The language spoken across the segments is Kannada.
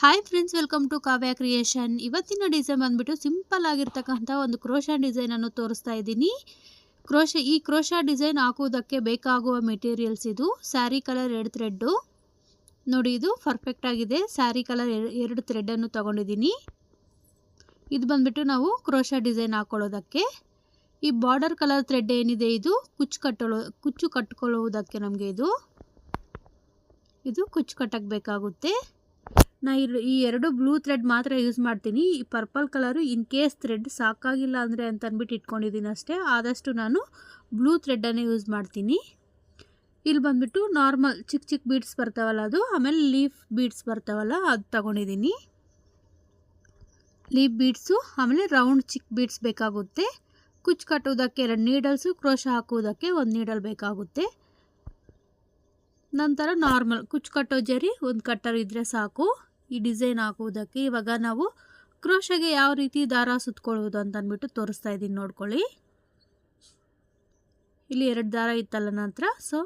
Hi friends welcome to Kavya creation ಇವತ್ತಿನ ಡಿಸೈನ್ ಬಂದ್ಬಿಟ್ಟು ಸಿಂಪಲ್ ಆಗಿರ್ತಕ್ಕಂಥ ಒಂದು ಕ್ರೋಶಾ ಡಿಸೈನನ್ನು ತೋರಿಸ್ತಾ ಇದ್ದೀನಿ. ಕ್ರೋಶ ಈ ಕ್ರೋಶಾ ಡಿಸೈನ್ ಹಾಕುವುದಕ್ಕೆ ಬೇಕಾಗುವ ಮೆಟೀರಿಯಲ್ಸ್ ಇದು. ಸ್ಯಾರಿ ಕಲರ್ ಎರಡು ಥ್ರೆಡ್ಡು ನೋಡಿ, ಇದು ಪರ್ಫೆಕ್ಟ್ ಆಗಿದೆ. ಸ್ಯಾರಿ ಕಲರ್ ಎರಡು ಥ್ರೆಡನ್ನು ತಗೊಂಡಿದ್ದೀನಿ. ಇದು ಬಂದ್ಬಿಟ್ಟು ನಾವು ಕ್ರೋಶಾ ಡಿಸೈನ್ ಹಾಕ್ಕೊಳ್ಳೋದಕ್ಕೆ ಈ ಬಾರ್ಡರ್ ಕಲರ್ ಥ್ರೆಡ್ ಏನಿದೆ ಇದು? ಕುಚ್ಚು ಕಟ್ಟಲು, ಕುಚ್ಚು ಕಟ್ಕೊಳ್ಳುವುದಕ್ಕೆ ನಮಗೆ ಇದು. ಇದು ಕುಚ್ಚು ಕಟ್ಟಕ್ಕೆ ಬೇಕಾಗುತ್ತೆ. ನಾ ಇರ್- ಈ ಎರಡು ಬ್ಲೂ ಥ್ರೆಡ್ ಮಾತ್ರ ಯೂಸ್ ಮಾಡ್ತೀನಿ. ಈ purple colour in case thread ಸಾಕಾಗಿಲ್ಲ ಅಂದರೆ ಅಂತ ಅಂದ್ಬಿಟ್ಟು ಇಟ್ಕೊಂಡಿದ್ದೀನಿ ಅಷ್ಟೇ. ಆದಷ್ಟು ನಾನು ಬ್ಲೂ ಥ್ರೆಡ್ಡನ್ನೇ ಯೂಸ್ ಮಾಡ್ತೀನಿ. ಇಲ್ಲಿ ಬಂದ್ಬಿಟ್ಟು ನಾರ್ಮಲ್ ಚಿಕ್ಕ ಚಿಕ್ಕ ಬೀಡ್ಸ್ ಬರ್ತಾವಲ್ಲ ಅದು. ಆಮೇಲೆ ಲೀಫ್ ಬೀಡ್ಸ್ ಬರ್ತಾವಲ್ಲ, ಅದು ತಗೊಂಡಿದ್ದೀನಿ ಲೀಫ್ ಬೀಡ್ಸು ಆಮೇಲೆ ರೌಂಡ್ ಚಿಕ್ಕ ಬೀಡ್ಸ್ ಬೇಕಾಗುತ್ತೆ. ಕುಚ್ಚು ಕಟ್ಟುವುದಕ್ಕೆ ಎರಡು ನೀಡಲ್ಸು ಕ್ರೋಶ ಹಾಕುವುದಕ್ಕೆ ಒಂದು ನೀಡಲ್ ಬೇಕಾಗುತ್ತೆ. ನಂತರ ನಾರ್ಮಲ್ ಕುಚ್ಚು ಕಟ್ಟೋ ಜರಿ, ಒಂದು ಕಟ್ಟರ್ ಇದ್ದರೆ ಸಾಕು. ಈ ಡಿಸೈನ್ ಹಾಕುವುದಕ್ಕೆ ಇವಾಗ ನಾವು ಕ್ರೋಶಗೆ ಯಾವ ರೀತಿ ದಾರ ಸುತ್ಕೊಳ್ಳೋದು ಅಂತ ಅಂದ್ಬಿಟ್ಟು ತೋರಿಸ್ತಾ ಇದ್ದೀನಿ ನೋಡ್ಕೊಳ್ಳಿ. ಇಲ್ಲಿ ಎರಡು ದಾರ ಇತ್ತಲ್ಲ ನಂತರ ಸೊ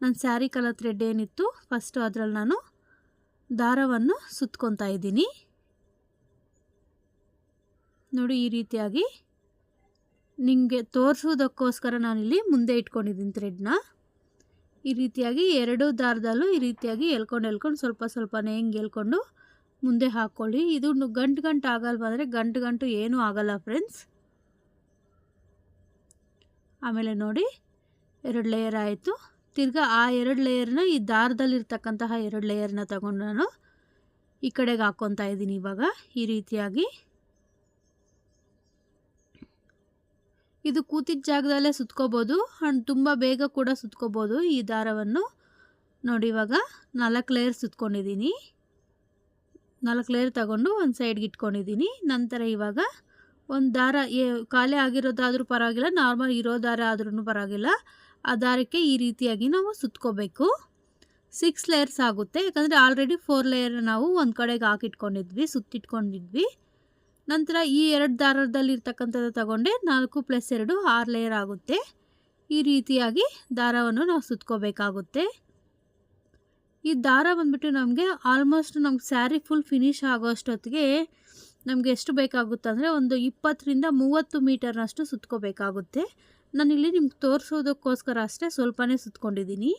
ನನ್ನ ಸ್ಯಾರಿ ಕಲರ್ ಥ್ರೆಡ್ ಏನಿತ್ತು ಫಸ್ಟು ಅದರಲ್ಲಿ ನಾನು ದಾರವನ್ನು ಸುತ್ಕೊತಾ ಇದ್ದೀನಿ. ನೋಡಿ ಈ ರೀತಿಯಾಗಿ ನಿಮಗೆ ತೋರಿಸೋದಕ್ಕೋಸ್ಕರ ನಾನಿಲ್ಲಿ ಮುಂದೆ ಇಟ್ಕೊಂಡಿದ್ದೀನಿ ಥ್ರೆಡ್ನ ಈ ರೀತಿಯಾಗಿ ಎರಡು ದಾರದಲ್ಲೂ ಈ ರೀತಿಯಾಗಿ ಎಳ್ಕೊಂಡು ಎಳ್ಕೊಂಡು ಸ್ವಲ್ಪ ಸ್ವಲ್ಪನೇ ಹೆಂಗೆ ಎಳ್ಕೊಂಡು ಮುಂದೆ ಹಾಕ್ಕೊಳ್ಳಿ. ಇದು ಗಂಟು ಗಂಟು ಆಗಲ್ವ ಅಂದರೆ ಗಂಟು ಗಂಟು ಏನೂ ಆಗಲ್ಲ ಫ್ರೆಂಡ್ಸ್. ಆಮೇಲೆ ನೋಡಿ, ಎರಡು ಲೇಯರ್ ಆಯಿತು. ತಿರ್ಗಾ ಆ ಎರಡು ಲೇಯರ್ನ ಈ ದಾರದಲ್ಲಿರ್ತಕ್ಕಂತಹ ಎರಡು ಲೇಯರ್ನ ತಗೊಂಡು ನಾನು ಈ ಕಡೆಗೆ ಹಾಕ್ಕೊತಾ ಇದ್ದೀನಿ ಇವಾಗ. ಈ ರೀತಿಯಾಗಿ ಇದು ಕೂತಿದ್ದ ಜಾಗದಲ್ಲೇ ಸುತ್ಕೋಬೋದು. ಆ್ಯಂಡ್ ತುಂಬ ಬೇಗ ಕೂಡ ಸುತ್ಕೋಬೋದು ಈ ದಾರವನ್ನು. ನೋಡಿ ಇವಾಗ ನಾಲ್ಕು ಲೇಯರ್ ಸುತ್ಕೊಂಡಿದ್ದೀನಿ. ನಾಲ್ಕು ಲೇಯರ್ ತಗೊಂಡು ಒಂದು ಸೈಡ್ಗೆ ಇಟ್ಕೊಂಡಿದ್ದೀನಿ. ನಂತರ ಇವಾಗ ಒಂದು ದಾರ ಏ, ಖಾಲಿ ಆಗಿರೋದಾದರೂ ಪರವಾಗಿಲ್ಲ ನಾರ್ಮಲ್ ಇರೋ ದಾರ ಆದ್ರೂ ಪರವಾಗಿಲ್ಲ. ಆ ದಾರಕ್ಕೆ ಈ ರೀತಿಯಾಗಿ ನಾವು ಸುತ್ಕೋಬೇಕು. ಸಿಕ್ಸ್ ಲೇಯರ್ಸ್ ಆಗುತ್ತೆ. ಯಾಕಂದರೆ ಆಲ್ರೆಡಿ ಫೋರ್ ಲೇಯರ್ ನಾವು ಒಂದು ಕಡೆಗೆ ಹಾಕಿಟ್ಕೊಂಡಿದ್ವಿ, ಸುತ್ತಿಟ್ಕೊಂಡಿದ್ವಿ. ನಂತರ ಈ ಎರಡು ದಾರದಲ್ಲಿ ಇರ್ತಕ್ಕಂಥದ್ದು ತಗೊಂಡೆ ನಾಲ್ಕು ಪ್ಲಸ್ ಎರಡು ಆರು ಲೇಯರ್ ಆಗುತ್ತೆ. ಈ ರೀತಿಯಾಗಿ ದಾರವನ್ನು ನಾವು ಸುತ್ಕೋಬೇಕಾಗುತ್ತೆ. ಈ ದಾರ ಬಂದ್ಬಿಟ್ಟು ನಮಗೆ ಆಲ್ಮೋಸ್ಟ್ ನಮ್ಗೆ ಸ್ಯಾರಿ ಫುಲ್ ಫಿನಿಶ್ ಆಗೋ ಅಷ್ಟೊತ್ತಿಗೆ ನಮಗೆ ಎಷ್ಟು ಬೇಕಾಗುತ್ತೆ ಅಂದರೆ ಒಂದು ಇಪ್ಪತ್ತರಿಂದ ಮೂವತ್ತು ಮೀಟರ್ನಷ್ಟು ಸುತ್ಕೋಬೇಕಾಗುತ್ತೆ. ನಾನಿಲ್ಲಿ ನಿಮ್ಗೆ ತೋರಿಸೋದಕ್ಕೋಸ್ಕರ ಅಷ್ಟೇ ಸ್ವಲ್ಪನೇ ಸುತ್ಕೊಂಡಿದ್ದೀನಿ.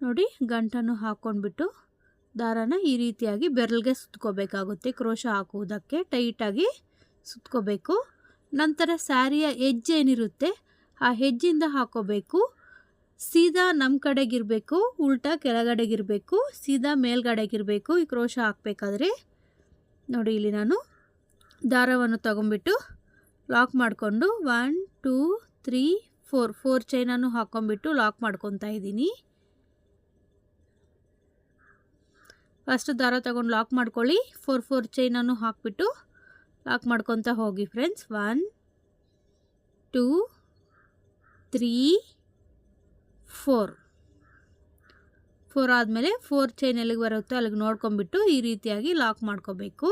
ನೋಡಿ ಗಂಟನ್ನು ಹಾಕ್ಕೊಂಡ್ಬಿಟ್ಟು ದಾರನ ಈ ರೀತಿಯಾಗಿ ಬೆರಳಿಗೆ ಸುತ್ಕೋಬೇಕಾಗುತ್ತೆ. ಕ್ರೋಶ ಹಾಕುವುದಕ್ಕೆ ಟೈಟಾಗಿ ಸುತ್ಕೋಬೇಕು. ನಂತರ ಸ್ಯಾರಿಯ ಹೆಜ್ಜೆ ಏನಿರುತ್ತೆ, ಆ ಹೆಜ್ಜಿಂದ ಹಾಕೋಬೇಕು. ಸೀದಾ ನಮ್ಮ ಕಡೆಗಿರಬೇಕು, ಉಲ್ಟಾ ಕೆಳಗಡೆಗಿರಬೇಕು, ಸೀದಾ ಮೇಲ್ಗಡೆಗಿರಬೇಕು. ಈ ಕ್ರೋಶ ಹಾಕಬೇಕಾದ್ರೆ, ನೋಡಿ ಇಲ್ಲಿ ನಾನು ದಾರವನ್ನು ತಗೊಂಬಿಟ್ಟು ಲಾಕ್ ಮಾಡಿಕೊಂಡು one two three four four ಚೈನನ್ನು ಹಾಕ್ಕೊಂಬಿಟ್ಟು ಲಾಕ್ ಮಾಡ್ಕೊತಾ ಇದ್ದೀನಿ. ಫಸ್ಟ್ ದಾರ ತಗೊಂಡು ಲಾಕ್ ಮಾಡ್ಕೊಳ್ಳಿ. ಫೋರ್ ಫೋರ್ ಚೈನನ್ನು ಹಾಕ್ಬಿಟ್ಟು ಲಾಕ್ ಮಾಡ್ಕೊತ ಹೋಗಿ friends one two three four four ಆದಮೇಲೆ ಫೋರ್ ಚೈನ್ ಎಲ್ಲಿಗೆ ಬರುತ್ತೋ ಅಲ್ಲಿಗೆ ನೋಡ್ಕೊಂಬಿಟ್ಟು ಈ ರೀತಿಯಾಗಿ ಲಾಕ್ ಮಾಡ್ಕೋಬೇಕು.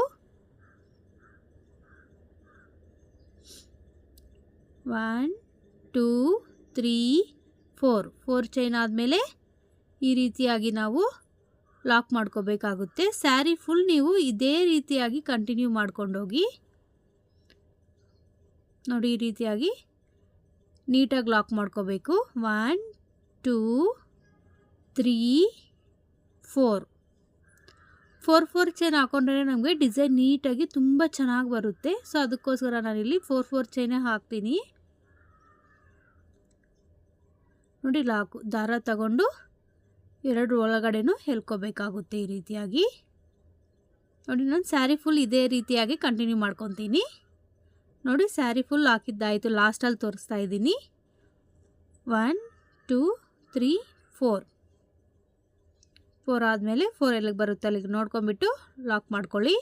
One two three four four chain ಆದಮೇಲೆ ಈ ರೀತಿಯಾಗಿ ನಾವು ಲಾಕ್ ಮಾಡ್ಕೋಬೇಕಾಗುತ್ತೆ. ಸ್ಯಾರಿ ಫುಲ್ ನೀವು ಇದೇ ರೀತಿಯಾಗಿ ಕಂಟಿನ್ಯೂ ಮಾಡ್ಕೊಂಡೋಗಿ, ನೋಡಿ ಈ ರೀತಿಯಾಗಿ ನೀಟಾಗಿ ಲಾಕ್ ಮಾಡ್ಕೋಬೇಕು. One, two, three, four. Four four chain ಹಾಕೊಂಡ್ರೆ ನಮಗೆ ಡಿಸೈನ್ ನೀಟಾಗಿ ತುಂಬ ಚೆನ್ನಾಗಿ ಬರುತ್ತೆ. ಸೊ, ಅದಕ್ಕೋಸ್ಕರ ನಾನಿಲ್ಲಿ ಫೋರ್ ಫೋರ್ ಚೈನೇ ಹಾಕ್ತೀನಿ. ನೋಡಿ, ಲಾಕು ದಾರ ತಗೊಂಡು ಎರಡು ಒಳಗಡೆನೂ ಹೇಳ್ಕೋಬೇಕಾಗುತ್ತೆ ಈ ರೀತಿಯಾಗಿ. ನೋಡಿ ನಾನು ಸ್ಯಾರಿ ಫುಲ್ ಇದೇ ರೀತಿಯಾಗಿ ಕಂಟಿನ್ಯೂ ಮಾಡ್ಕೊತೀನಿ. ನೋಡಿ, ಸ್ಯಾರಿ ಫುಲ್ ಹಾಕಿದ್ದಾಯಿತು, ಲಾಸ್ಟಲ್ಲಿ ತೋರಿಸ್ತಾ ಇದ್ದೀನಿ. One, two, three, four. Four ಆದಮೇಲೆ ಫೋರ್ ಎಲ್ಲಿಗೆ ಬರುತ್ತೆ ಅಲ್ಲಿಗೆ ನೋಡ್ಕೊಂಬಿಟ್ಟು ಲಾಕ್ ಮಾಡ್ಕೊಳ್ಳಿ.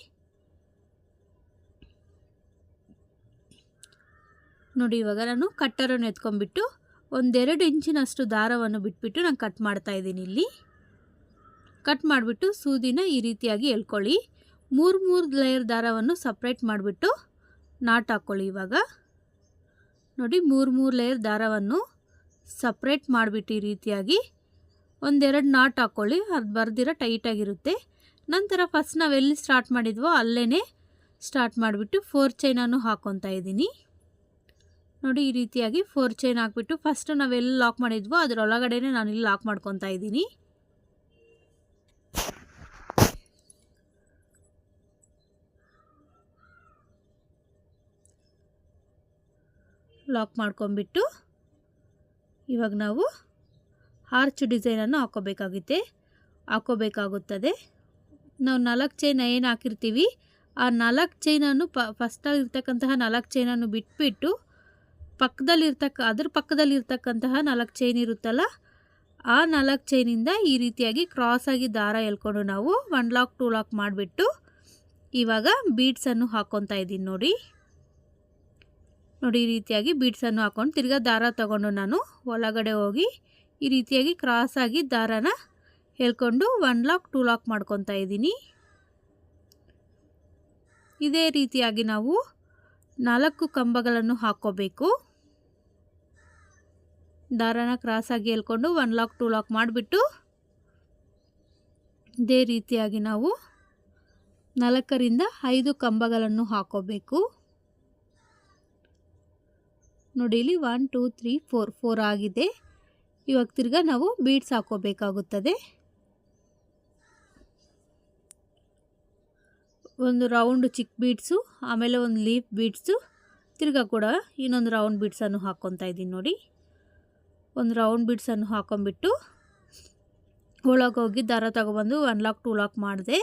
ನೋಡಿ, ಇವಾಗ ನಾನು ಕಟ್ಟರನ್ನು ಎತ್ಕೊಂಡ್ಬಿಟ್ಟು ಒಂದೆರಡು ಇಂಚಿನಷ್ಟು ದಾರವನ್ನು ಬಿಟ್ಬಿಟ್ಟು ನಾನು ಕಟ್ ಮಾಡ್ತಾ ಇದ್ದೀನಿ ಇಲ್ಲಿ. ಕಟ್ ಮಾಡಿಬಿಟ್ಟು ಸೂದಿನ ಈ ರೀತಿಯಾಗಿ ಎಳ್ಕೊಳ್ಳಿ. ಮೂರು ಮೂರು ಲೇಯರ್ ದಾರವನ್ನು ಸಪ್ರೇಟ್ ಮಾಡಿಬಿಟ್ಟು ನಾಟ್ ಹಾಕ್ಕೊಳ್ಳಿ ಇವಾಗ. ನೋಡಿ ಮೂರು ಮೂರು ಲೇಯರ್ ದಾರವನ್ನು ಸಪ್ರೇಟ್ ಮಾಡಿಬಿಟ್ಟು ಈ ರೀತಿಯಾಗಿ ಒಂದೆರಡು ನಾಟ್ ಹಾಕ್ಕೊಳ್ಳಿ ಅದು ಬರ್ದಿರ ಟೈಟಾಗಿರುತ್ತೆ ನಂತರ ಫಸ್ಟ್ ನಾವು ಎಲ್ಲಿ ಸ್ಟಾರ್ಟ್ ಮಾಡಿದ್ವೋ ಅಲ್ಲೇ ಸ್ಟಾರ್ಟ್ ಮಾಡಿಬಿಟ್ಟು ಫೋರ್ ಚೈನನ್ನು ಹಾಕ್ಕೊತಾ ಇದ್ದೀನಿ. ನೋಡಿ ಈ ರೀತಿಯಾಗಿ ಫೋರ್ ಚೈನ್ ಹಾಕ್ಬಿಟ್ಟು ಫಸ್ಟ್ ನಾವೆಲ್ಲಿ ಲಾಕ್ ಮಾಡಿದ್ವೋ ಅದರೊಳಗಡೆನೇ ನಾನು ಇಲ್ಲಿ ಲಾಕ್ ಮಾಡ್ಕೊತಾ ಇದ್ದೀನಿ. ಲಾಕ್ ಮಾಡ್ಕೊಂಬಿಟ್ಟು ಇವಾಗ ನಾವು ಆರ್ಚ್ ಡಿಸೈನನ್ನು ಹಾಕೋಬೇಕಾಗುತ್ತೆ ಹಾಕೋಬೇಕಾಗುತ್ತದೆ ನಾವು ನಾಲ್ಕು ಚೈನ್ ಏನು ಹಾಕಿರ್ತೀವಿ, ಆ ನಾಲ್ಕು ಚೈನನ್ನು ಪ ಫಸ್ಟಾಗಿರ್ತಕ್ಕಂತಹ ನಾಲ್ಕು ಚೈನನ್ನು ಬಿಟ್ಬಿಟ್ಟು ಪಕ್ಕದಲ್ಲಿರ್ತಕ್ಕ, ಅದ್ರ ಪಕ್ಕದಲ್ಲಿರ್ತಕ್ಕಂತಹ ನಾಲ್ಕು ಚೈನ್ ಇರುತ್ತಲ್ಲ, ಆ ನಾಲ್ಕು ಚೈನಿಂದ ಈ ರೀತಿಯಾಗಿ ಕ್ರಾಸಾಗಿ ದಾರ ಎಳ್ಕೊಂಡು ನಾವು ಒನ್ ಲಾಕ್ ಟೂ ಲಾಕ್ ಮಾಡಿಬಿಟ್ಟು ಇವಾಗ ಬೀಡ್ಸನ್ನು ಹಾಕ್ಕೊತಾ ಇದ್ದೀನಿ ನೋಡಿ. ನೋಡಿ ಈ ರೀತಿಯಾಗಿ ಬೀಡ್ಸನ್ನು ಹಾಕ್ಕೊಂಡು ತಿರ್ಗಾ ದಾರ ತಗೊಂಡು ನಾನು ಒಳಗಡೆ ಹೋಗಿ ಈ ರೀತಿಯಾಗಿ ಕ್ರಾಸಾಗಿ ದಾರನ ಹೇಳ್ಕೊಂಡು ಒನ್ ಲಾಕ್ ಟೂ ಲಾಕ್ ಮಾಡ್ಕೊತಾ ಇದ್ದೀನಿ. ಇದೇ ರೀತಿಯಾಗಿ ನಾವು ನಾಲ್ಕು ಕಂಬಗಳನ್ನು ಹಾಕ್ಕೋಬೇಕು. ದಾರನ ಕ್ರಾಸಾಗಿ ಹೇಳ್ಕೊಂಡು ಒನ್ ಲಾಕ್ ಟೂ ಲಾಕ್ ಮಾಡಿಬಿಟ್ಟು ಇದೇ ರೀತಿಯಾಗಿ ನಾವು ನಾಲ್ಕರಿಂದ ಐದು ಕಂಬಗಳನ್ನು ಹಾಕೋಬೇಕು. ನೋಡಿ, ಇಲ್ಲಿ one two three four four ಆಗಿದೆ. ಇವಾಗ ತಿರ್ಗಾ ನಾವು ಬೀಡ್ಸ್ ಹಾಕೋಬೇಕಾಗುತ್ತದೆ. ಒಂದು ರೌಂಡ್ ಚಿಕ್ಕ ಬೀಡ್ಸು ಆಮೇಲೆ ಒಂದು ಲೀಫ್ ಬೀಡ್ಸು ತಿರ್ಗಾ ಕೂಡ ಇನ್ನೊಂದು ರೌಂಡ್ ಬೀಡ್ಸನ್ನು ಹಾಕ್ಕೊತಾ ಇದ್ದೀನಿ ನೋಡಿ. ಒಂದು ರೌಂಡ್ ಬಿಡ್ಸನ್ನು ಹಾಕೊಂಬಿಟ್ಟು ಒಳಗೆ ಹೋಗಿ ದಾರ ತೊಗೊಬಂದು ಒನ್ ಲಾಕ್ ಟೂ ಲಾಕ್ ಮಾಡಿದೆ.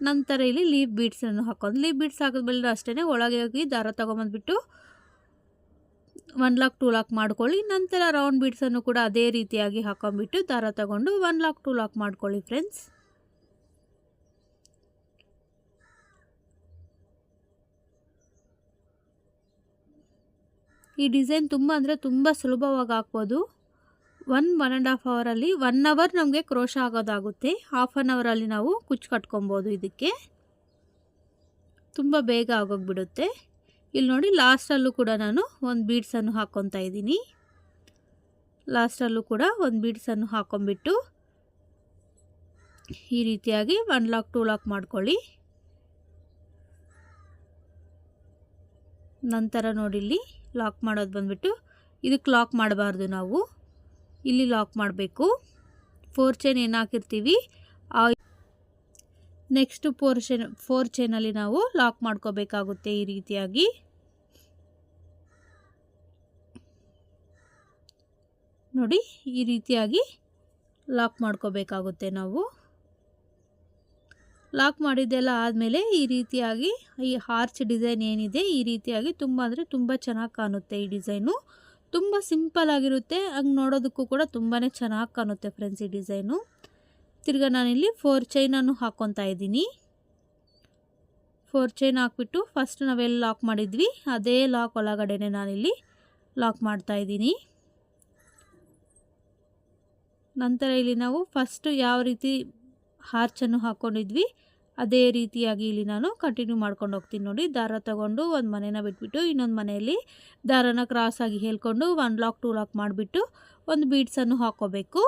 ನಂತರ ಇಲ್ಲಿ ಲೀಫ್ ಬೀಡ್ಸನ್ನು ಹಾಕೊಂಡು ಲೀಫ್ ಬೀಡ್ಸ್ ಹಾಕಿದ್ಮೇಲೆ ಅಷ್ಟೇ ಒಳಗೆ ಹೋಗಿ ದಾರ ತೊಗೊಂಬಂದ್ಬಿಟ್ಟು ಒನ್ ಲಾಕ್ ಟೂ ಲಾಕ್ ಮಾಡ್ಕೊಳ್ಳಿ. ನಂತರ ರೌಂಡ್ ಬೀಡ್ಸನ್ನು ಕೂಡ ಅದೇ ರೀತಿಯಾಗಿ ಹಾಕೊಂಡ್ಬಿಟ್ಟು ದಾರ ತಗೊಂಡು ಒನ್ ಲಾಕ್ ಟೂ ಲಾಕ್ ಮಾಡ್ಕೊಳ್ಳಿ ಫ್ರೆಂಡ್ಸ್ ಈ ಡಿಸೈನ್ ತುಂಬ ಅಂದರೆ ತುಂಬ ಸುಲಭವಾಗಿ ಹಾಕ್ಬೋದು. ಒನ್ ಒನ್ ಆ್ಯಂಡ್ ಹಾಫ್ ಅವರಲ್ಲಿ ಒನ್ ಅವರ್ ನಮಗೆ ಕ್ರೋಶ ಆಗೋದಾಗುತ್ತೆ. ಹಾಫ್ ಆನ್ ಅವರಲ್ಲಿ ನಾವು ಕುಚ್ಚು ಕಟ್ಕೊಬೋದು ಇದಕ್ಕೆ. ತುಂಬ ಬೇಗ ಆಗೋಗ್ಬಿಡುತ್ತೆ. ಇಲ್ಲಿ ನೋಡಿ ಲಾಸ್ಟಲ್ಲೂ ಕೂಡ ನಾನು ಒಂದು ಬೀಡ್ಸನ್ನು ಹಾಕ್ಕೊತಾ ಇದ್ದೀನಿ. ಲಾಸ್ಟಲ್ಲೂ ಕೂಡ ಒಂದು ಬೀಡ್ಸನ್ನು ಹಾಕೊಂಬಿಟ್ಟು ಈ ರೀತಿಯಾಗಿ ಒನ್ ಲಾಕ್ ಟೂ ಲಾಕ್ ಮಾಡ್ಕೊಳ್ಳಿ. ನಂತರ ನೋಡಿ ಇಲ್ಲಿ ಲಾಕ್ ಮಾಡೋದು ಬಂದುಬಿಟ್ಟು ಇದಕ್ಕೆ ಲಾಕ್ ಮಾಡಬಾರ್ದು ನಾವು. ಇಲ್ಲಿ ಲಾಕ್ ಮಾಡಬೇಕು. ಫೋರ್ ಚೈನ್ ಏನು ಹಾಕಿರ್ತೀವಿ? ಆ ನೆಕ್ಸ್ಟ್ ಫೋರ್ ಚೈನ್ ಫೋರ್ ಚೈನಲ್ಲಿ ನಾವು ಲಾಕ್ ಮಾಡ್ಕೋಬೇಕಾಗುತ್ತೆ ಈ ರೀತಿಯಾಗಿ. ನೋಡಿ, ಈ ರೀತಿಯಾಗಿ ಲಾಕ್ ಮಾಡ್ಕೋಬೇಕಾಗುತ್ತೆ ನಾವು. ಲಾಕ್ ಮಾಡಿದ್ದೆಲ್ಲ ಆದಮೇಲೆ ಈ ರೀತಿಯಾಗಿ ಈ ಹಾರ್ಚ್ ಡಿಸೈನ್ ಏನಿದೆ, ಈ ರೀತಿಯಾಗಿ ತುಂಬ ಅಂದರೆ ತುಂಬ ಚೆನ್ನಾಗಿ ಕಾಣುತ್ತೆ ಈ ಡಿಸೈನು ತುಂಬ ಸಿಂಪಲ್ ಆಗಿರುತ್ತೆ. ಹಂಗೆ ನೋಡೋದಕ್ಕೂ ಕೂಡ ತುಂಬಾ ಚೆನ್ನಾಗಿ ಕಾಣುತ್ತೆ ಫ್ರೆಂಡ್ಸ್ ಈ ಡಿಸೈನು. ತಿರ್ಗಾ ನಾನಿಲ್ಲಿ ಫೋರ್ ಚೈನನ್ನು ಹಾಕ್ಕೊತಾ ಇದ್ದೀನಿ. ಫೋರ್ ಚೈನ್ ಹಾಕ್ಬಿಟ್ಟು ಫಸ್ಟ್ ನಾವೆಲ್ಲಿ ಲಾಕ್ ಮಾಡಿದ್ವಿ. ಅದೇ ಲಾಕ್ ಒಳಗಡೆನೆ ನಾನಿಲ್ಲಿ ಲಾಕ್ ಮಾಡ್ತಾ ಇದ್ದೀನಿ. ನಂತರ ಇಲ್ಲಿ ನಾವು ಫಸ್ಟು ಯಾವ ರೀತಿ ಹಾರ್ಚನ್ನು ಹಾಕ್ಕೊಂಡಿದ್ವಿ ಅದೇ ರೀತಿಯಾಗಿ ಇಲ್ಲಿ ನಾನು ಕಂಟಿನ್ಯೂ ಮಾಡ್ಕೊಂಡು ಹೋಗ್ತೀನಿ ನೋಡಿ. ದಾರ ತಗೊಂಡು ಒಂದು ಮನೇನ ಬಿಟ್ಬಿಟ್ಟು ಇನ್ನೊಂದು ಮನೆಯಲ್ಲಿ ದಾರನ ಕ್ರಾಸಾಗಿ ಹೇಳ್ಕೊಂಡು ಒನ್ ಲಾಕ್ ಟೂ ಲಾಕ್ ಮಾಡಿಬಿಟ್ಟು ಒಂದು ಬೀಡ್ಸನ್ನು ಹಾಕ್ಕೋಬೇಕು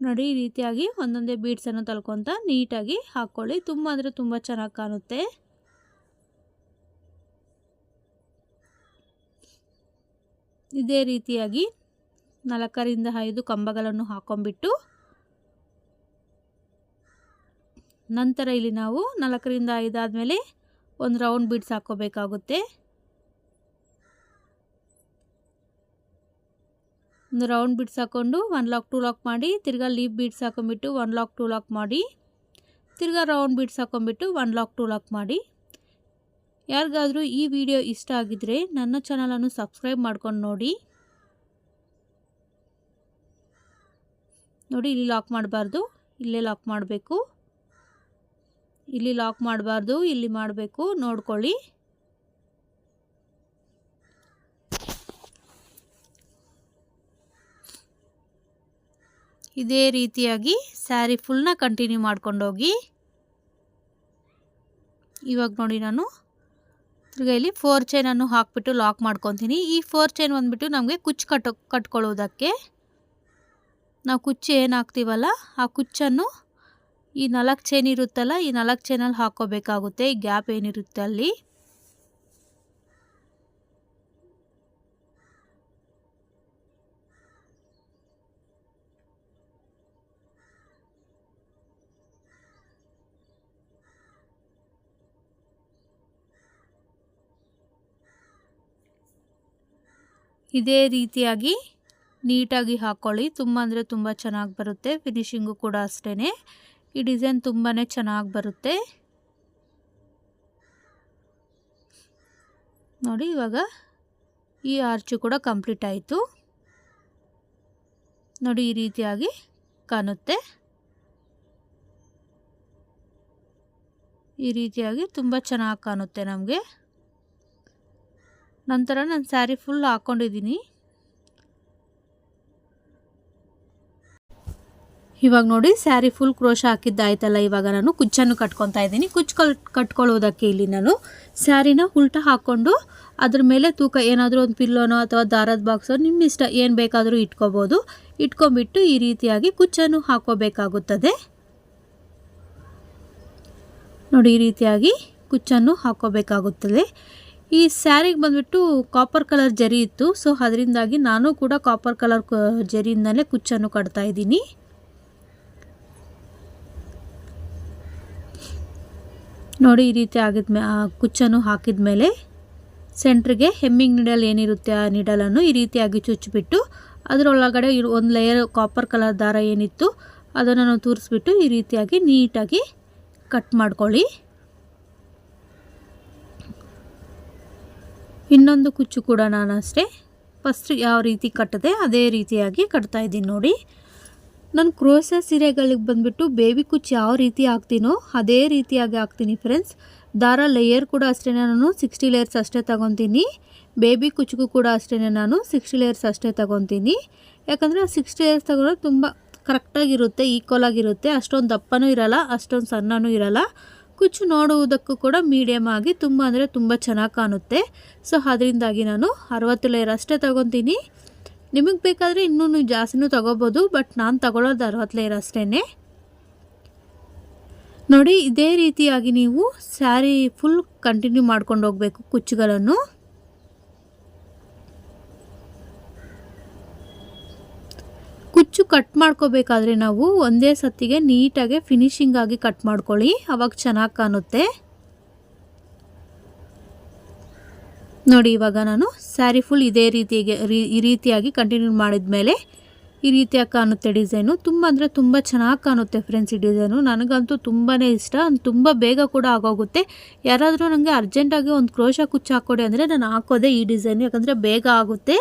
ನೋಡಿ, ಈ ರೀತಿಯಾಗಿ ಒಂದೊಂದೇ ಬೀಡ್ಸನ್ನು ತಳ್ಕೊತ ನೀಟಾಗಿ ಹಾಕ್ಕೊಳ್ಳಿ ತುಂಬ ಅಂದರೆ ತುಂಬ ಚೆನ್ನಾಗಿ ಕಾಣುತ್ತೆ. ಇದೇ ರೀತಿಯಾಗಿ ನಾಲ್ಕರಿಂದ ಐದು ಕಂಬಗಳನ್ನು ಹಾಕೊಂಡ್ಬಿಟ್ಟು ನಂತರ ಇಲ್ಲಿ ನಾವು ನಾಲ್ಕರಿಂದ ಐದಾದ ಮೇಲೆ ಒಂದು ರೌಂಡ್ ಬೀಡ್ಸ್ ಹಾಕೋಬೇಕಾಗುತ್ತೆ ಒಂದು ರೌಂಡ್ ಬಿಡ್ಸ್ ಹಾಕ್ಕೊಂಡು ಒನ್ ಲಾಕ್, ಟೂ ಲಾಕ್ ಮಾಡಿ ತಿರ್ಗಾ ಲೀಫ್ ಬೀಡ್ಸ್ ಹಾಕೊಂಡ್ಬಿಟ್ಟು ಒನ್ ಲಾಕ್, ಟೂ ಲಾಕ್ ಮಾಡಿ ತಿರ್ಗಾ ರೌಂಡ್ ಬೀಡ್ಸ್ ಹಾಕೊಂಡ್ಬಿಟ್ಟು ಒನ್ ಲಾಕ್, ಟೂ ಲಾಕ್ ಮಾಡಿ ಯಾರಿಗಾದರೂ ಈ ವಿಡಿಯೋ ಇಷ್ಟ ಆಗಿದ್ದರೆ ನನ್ನ ಚಾನಲನ್ನು ಸಬ್ಸ್ಕ್ರೈಬ್ ಮಾಡ್ಕೊಂಡು ನೋಡಿ. ನೋಡಿ, ಇಲ್ಲಿ ಲಾಕ್ ಮಾಡಬಾರ್ದು. ಇಲ್ಲೇ ಲಾಕ್ ಮಾಡಬೇಕು. ಇಲ್ಲಿ ಲಾಕ್ ಮಾಡಬಾರ್ದು, ಇಲ್ಲಿ ಮಾಡಬೇಕು. ನೋಡ್ಕೊಳ್ಳಿ. ಇದೇ ರೀತಿಯಾಗಿ ಸ್ಯಾರಿ ಫುಲ್ನ ಕಂಟಿನ್ಯೂ ಮಾಡ್ಕೊಂಡೋಗಿ ಇವಾಗ ನೋಡಿ ನಾನು ಇಲ್ಲಿ ಫೋರ್ ಚೈನನ್ನು ಹಾಕ್ಬಿಟ್ಟು ಲಾಕ್ ಮಾಡ್ಕೊತೀನಿ. ಈ ಫೋರ್ ಚೈನ್ ಬಂದ್ಬಿಟ್ಟು ನಮಗೆ ಕುಚ್ಚು ಕಟ್, ಕಟ್ಕೊಳ್ಳೋದಕ್ಕೆ ನಾವು ಕುಚ್ಚು ಏನು ಹಾಕ್ತೀವಲ್ಲ, ಆ ಕುಚ್ಚನ್ನು ಈ ನಾಲ್ಕು ಚೈನ್ ಇರುತ್ತಲ್ಲ, ಈ ನಾಲ್ಕು ಚೈನಲ್ಲಿ ಹಾಕ್ಕೋಬೇಕಾಗುತ್ತೆ. ಈ ಗ್ಯಾಪ್ ಏನಿರುತ್ತೆ ಅಲ್ಲಿ. ಇದೇ ರೀತಿಯಾಗಿ ನೀಟಾಗಿ ಹಾಕ್ಕೊಳ್ಳಿ ತುಂಬ ಅಂದರೆ ತುಂಬ ಚೆನ್ನಾಗಿ ಬರುತ್ತೆ. ಫಿನಿಶಿಂಗು ಕೂಡ ಅಷ್ಟೇ ಈ ಡಿಸೈನ್ ತುಂಬಾ ಚೆನ್ನಾಗಿ ಬರುತ್ತೆ. ನೋಡಿ, ಇವಾಗ ಈ ಆರ್ಚು ಕೂಡ ಕಂಪ್ಲೀಟ್ ಆಯಿತು. ನೋಡಿ, ಈ ರೀತಿಯಾಗಿ ಕಾಣುತ್ತೆ. ಈ ರೀತಿಯಾಗಿ ತುಂಬ ಚೆನ್ನಾಗಿ ಕಾಣುತ್ತೆ ನಮಗೆ. ನಂತರ ನಾನು ಸ್ಯಾರಿ ಫುಲ್ ಹಾಕ್ಕೊಂಡಿದ್ದೀನಿ ಇವಾಗ ನೋಡಿ ಸ್ಯಾರಿ ಫುಲ್ ಕ್ರೋಶ ಹಾಕಿದ್ದಾಯ್ತಲ್ಲ, ಇವಾಗ ನಾನು ಕುಚ್ಚನ್ನು ಕಟ್ಕೊತಾ ಇದ್ದೀನಿ. ಕಲ್, ಕಟ್ಕೊಳ್ಳೋದಕ್ಕೆ ಇಲ್ಲಿ ನಾನು ಸ್ಯಾರಿನ ಉಲ್ಟಾ ಹಾಕ್ಕೊಂಡು ಅದ್ರ ಮೇಲೆ ತೂಕ ಏನಾದರೂ ಒಂದು ಪಿಲ್ಲೋನೋ ಅಥವಾ ದಾರದ ಬಾಕ್ಸೋ ನಿಮ್ಮ ಇಷ್ಟ ಏನು ಬೇಕಾದರೂ ಇಟ್ಕೋಬೋದು. ಇಟ್ಕೊಂಬಿಟ್ಟು ಈ ರೀತಿಯಾಗಿ ಕುಚ್ಚನ್ನು ಹಾಕೋಬೇಕಾಗುತ್ತದೆ ನೋಡಿ ಈ ರೀತಿಯಾಗಿ ಕುಚ್ಚನ್ನು ಹಾಕೋಬೇಕಾಗುತ್ತದೆ ಈ ಸ್ಯಾರಿಗೆ ಬಂದ್ಬಿಟ್ಟು ಕಾಪರ್ ಕಲರ್ ಜರಿ ಇತ್ತು. ಸೊ ಅದರಿಂದಾಗಿ ನಾನು ಕೂಡ ಕಾಪರ್ ಕಲರ್ ಜರಿಯಿಂದಲೇ ಕುಚ್ಚನ್ನು ಕಟ್ತಾ ಇದ್ದೀನಿ. ನೋಡಿ, ಈ ರೀತಿ ಆಗಿದ ಕುಚ್ಚನ್ನು ಹಾಕಿದ ಮೇಲೆ ಸೆಂಟ್ರಿಗೆ ಹೆಮ್ಮಿಂಗ್ ನೀಡಲ್ ಏನಿರುತ್ತೆ ಆ ನೀಡಲನ್ನು ಈ ರೀತಿಯಾಗಿ ಚುಚ್ಚಿಬಿಟ್ಟು, ಅದರೊಳಗಡೆ ಒಂದು ಲೇಯರ್ ಕಾಪರ್ ಕಲರ್ ದಾರ ಏನಿತ್ತು, ಅದನ್ನು ನಾವು ತೂರಿಸ್ಬಿಟ್ಟು ಈ ರೀತಿಯಾಗಿ ನೀಟಾಗಿ ಕಟ್ ಮಾಡ್ಕೊಳ್ಳಿ. ಇನ್ನೊಂದು ಕುಚ್ಚು ಕೂಡ ನಾನು ಅಷ್ಟೇ ಫಸ್ಟ್ ಯಾವ ರೀತಿ ಕಟ್ಟದೆ ಅದೇ ರೀತಿಯಾಗಿ ಕಟ್ತಾ ಇದ್ದೀನಿ ನೋಡಿ. ನಾನು ಕ್ರೋಸ ಸೀರೆಗಳಿಗೆ ಬಂದುಬಿಟ್ಟು ಬೇಬಿ ಕುಚ್ಚು ಯಾವ ರೀತಿ ಹಾಕ್ತೀನೋ ಅದೇ ರೀತಿಯಾಗಿ ಹಾಕ್ತೀನಿ ಫ್ರೆಂಡ್ಸ್ ದಾರ ಲೇಯರ್ ಕೂಡ ಅಷ್ಟೇ ನಾನು ಸಿಕ್ಸ್ಟಿ ಲೇಯರ್ಸ್ ಅಷ್ಟೇ ತಗೊತೀನಿ. ಬೇಬಿ ಕುಚ್ಚಿಗೂ ಕೂಡ ಅಷ್ಟೇ ನಾನು ಸಿಕ್ಸ್ಟಿ ಲೇಯರ್ಸ್ ಅಷ್ಟೇ ತಗೊತೀನಿ. ಯಾಕಂದರೆ ಸಿಕ್ಸ್ಟಿ ಲೇಯರ್ಸ್ ತಗೊಂಡ್ರೆ ತುಂಬ ಕರೆಕ್ಟಾಗಿರುತ್ತೆ ಈಕ್ವಲ್ ಆಗಿರುತ್ತೆ. ಅಷ್ಟೊಂದು ದಪ್ಪನೂ ಇರಲ್ಲ, ಅಷ್ಟೊಂದು ಸಣ್ಣನೂ ಇರಲ್ಲ. ಕುಚ್ಚು ನೋಡುವುದಕ್ಕೂ ಕೂಡ ಮೀಡಿಯಮ್ ಆಗಿ ತುಂಬ ಅಂದರೆ ತುಂಬ ಚೆನ್ನಾಗಿ ಕಾಣುತ್ತೆ. ಸೊ ಅದರಿಂದಾಗಿ ನಾನು ಅರವತ್ತು ಲೇಯರ್ ಅಷ್ಟೇ ತೊಗೊತೀನಿ. ನಿಮಗೆ ಬೇಕಾದರೆ ಇನ್ನೂ ಜಾಸ್ತಿನೂ ತೊಗೋಬೋದು ಬಟ್ ನಾನು ತಗೊಳ್ಳೋದು ಅರವತ್ತು ಲೇಯರ್ ಅಷ್ಟೇ ನೋಡಿ, ಇದೇ ರೀತಿಯಾಗಿ ನೀವು ಸ್ಯಾರಿ ಫುಲ್ ಕಂಟಿನ್ಯೂ ಮಾಡ್ಕೊಂಡು ಹೋಗಬೇಕು ಕುಚ್ಚುಗಳನ್ನು. ಕುಚ್ಚು ಕಟ್ ಮಾಡ್ಕೋಬೇಕಾದ್ರೆ ನಾವು ಒಂದೇ ಸತ್ತಿಗೆ ನೀಟಾಗಿ ಫಿನಿಶಿಂಗ್ ಆಗಿ ಕಟ್ ಮಾಡ್ಕೊಳ್ಳಿ. ಅವಾಗ ಚೆನ್ನಾಗಿ ಕಾಣುತ್ತೆ. ನೋಡಿ, ಇವಾಗ ನಾನು ಸ್ಯಾರಿ ಫುಲ್ ಇದೇ ರೀತಿಗೆ ಈ ರೀತಿಯಾಗಿ ಕಂಟಿನ್ಯೂ ಮಾಡಿದ ಮೇಲೆ ಈ ರೀತಿಯಾಗಿ ಕಾಣುತ್ತೆ ಡಿಸೈನು ತುಂಬ ಅಂದರೆ ತುಂಬ ಚೆನ್ನಾಗಿ ಕಾಣುತ್ತೆ ಫ್ರೆಂಡ್ಸ್ ಈ ಡಿಸೈನು ನನಗಂತೂ ತುಂಬಾ ಇಷ್ಟ. ತುಂಬ ಬೇಗ ಕೂಡ ಆಗೋಗುತ್ತೆ. ಯಾರಾದರೂ ನನಗೆ ಅರ್ಜೆಂಟಾಗಿ ಒಂದು ಕ್ರೋಶ ಕುಚ್ಚು ಹಾಕ್ಕೊಡಿ ಅಂದರೆ ನಾನು ಹಾಕೋದೆ ಈ ಡಿಸೈನು ಯಾಕಂದರೆ ಬೇಗ ಆಗುತ್ತೆ.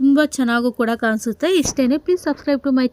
ತುಂಬ ಚೆನ್ನಾಗೂ ಕೂಡ ಕಾಣಿಸುತ್ತೆ. ಇಷ್ಟೇ ಪ್ಲೀಸ್ ಸಬ್ಸ್ಕ್ರೈಬ್ ಟು ಮೈ